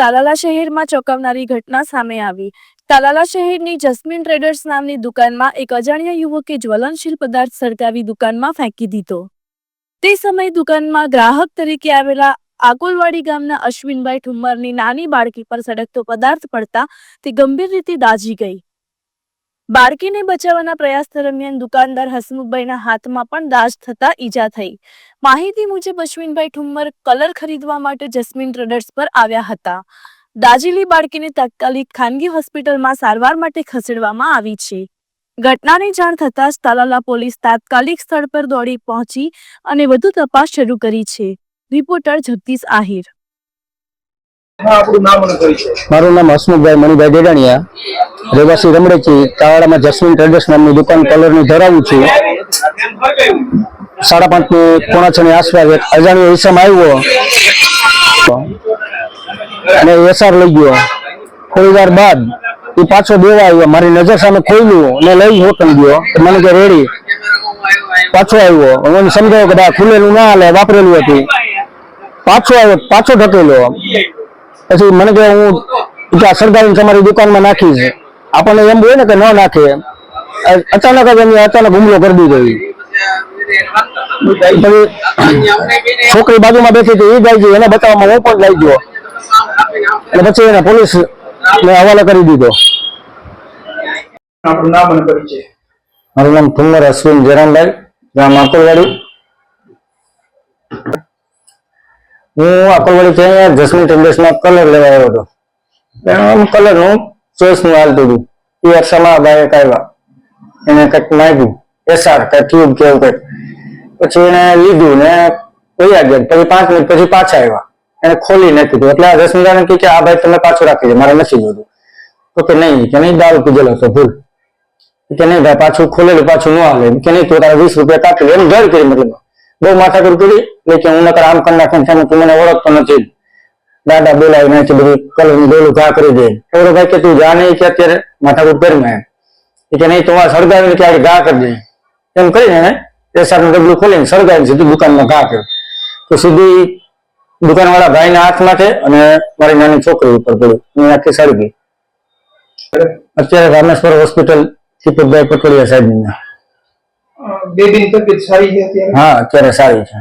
તાલાલા શહેરમાં ચોંકાવનારી ઘટના સામે આવી. તાલાલા શહેરની જસ્મીન ટ્રેડર્સ નામની દુકાનમાં એક અજાણ્યા યુવકે જ્વલનશીલ પદાર્થ સળગાવી દુકાનમાં ફેંકી દીધો. તે સમયે દુકાનમાં ગ્રાહક તરીકે આવેલા આકોલવાડી ગામના અશ્વિનભાઈ ઠુમ્મરની નાની બાળકી પર સળગતો પદાર્થ પડતા તે ગંભીર રીતે દાઝી ગઈ. બાળકીને બચાવવાના પ્રયાસ દરમિયાન દુકાનદાર હસમુખભાઈના હાથમાં પણ દાઝ થતા ઈજા થઈ. માહિતી મુજબ અશ્વિનભાઈ ઠુમ્મર કલર ખરીદવા માટે જસ્મીન ટ્રેડર્સ પર આવ્યા હતા. દાજીલી બાળકીને તાત્કાલિક ખાનગી હોસ્પિટલમાં સારવાર માટે ખસેડવામાં આવી છે. ઘટનાની જાણ થતાં જ તાલાલા પોલીસ તાત્કાલિક સ્થળ પર દોડી પહોંચી અને વધુ તપાસ શરૂ કરી છે. રિપોર્ટર જગદીશ આહિર. મારું નામ હસમુખભાઈ મણિભાઈ ડેડાણીયા રહેવાસી રમડેચી કાવાડામાં જસ્મીન ટ્રેડર્સ નામની દુકાન કલરની ધરાવું છું. સાડા પાંચની પોણા છની આસપાસ એક અજાણ્યો ઈસમ આવ્યો. અને એસઆર લઈ ગયો. થોડી વાર બાદ એ પાછો દેવા આવ્યો. મારી નજર સામે ખોલ્યું અને લઈ હોટલ ગયો. મને કે, રેડી. પાછો આવ્યો. મને સમજાયો કે બા ખુલેલું ના હાલે, વાપરેલું હતું. પાછો આવ્યો, પાછો ઢકેલો પછી મને કે, હું સરદારી તમારી દુકાનમાં નાખીશ. આપણને એમ હોય ને કે ન નાખે એમ અચાનક જ એની અચાનક હુમલો કરી દીધો. પછી છોકરી બાજુમાં બેઠી હતી એ જાય છે એને બતાવવામાં હું પણ લઈ ગયો અને પછી એને પોલીસ ને હવાલે કરી દીધો. મારું નામ ઠુમ્મર અશ્વિન જયરામભાઈ ગામ અકોલવાડી હું અકોલવાડી થી અહીંયા જસ્મીન ટેન્ડર્સમાં કલર લેવા આવ્યો હતો. કલરનું ચોઈસનું હાલતું હતું એ અરસામાં ગાયક આવ્યા. એને કંઈક માગ્યું. એસાર કે ટ્યુબ કે એવું કંઈક. પછી એને લીધું ને વયા ગયા. પછી પાંચ મિનિટ પછી પાછા આવ્યા. એને ખોલી નાખ્યું દીધું એટલે આ જસ્મીનભાઈને કહે કે આ ભાઈ તમે પાછું રાખી દે. મારે નથી જોતું. તો કે નહીં. કે નહીં દારૂ પીધેલો હતો. ભૂલ. કે નહીં ભાઈ, પાછું ખોલેલું, પાછું ન હાલે. કે નહીં, તો તારે વીસ રૂપિયા કાપી એમ ડર કરી મતલબ. બહુ માથાકૂટ કરી. એટલે કે હું નકર આમ કરી નાખીને તમે. મને ઓળખતો નથી. દાદા બોલાવી નાખી બધું કલરની ડોલું ઘા કરી દે. એવડો ભાઈ કે તું જા નહીં કે અત્યારે માથાકૂટ કરી મેં કે નહીં તો સળગાવીને કે આજે ઘા કરી દે. એમ કરીને એને નું ડબલું ખોલીને સળગાવીને સીધું દુકાનમાં ઘા કર્યો. તો સીધી દુકાનવાળા ભાઈના હાથમાં છે અને મારી નાની છોકરી ઉપર પડ્યું. હું આખી સળગી અત્યારે રામેશ્વર હોસ્પિટલ ચીપકભાઈ પટોડિયા સાહેબ બેબીની તબિયત સારી છે હા અત્યારે સારી છે.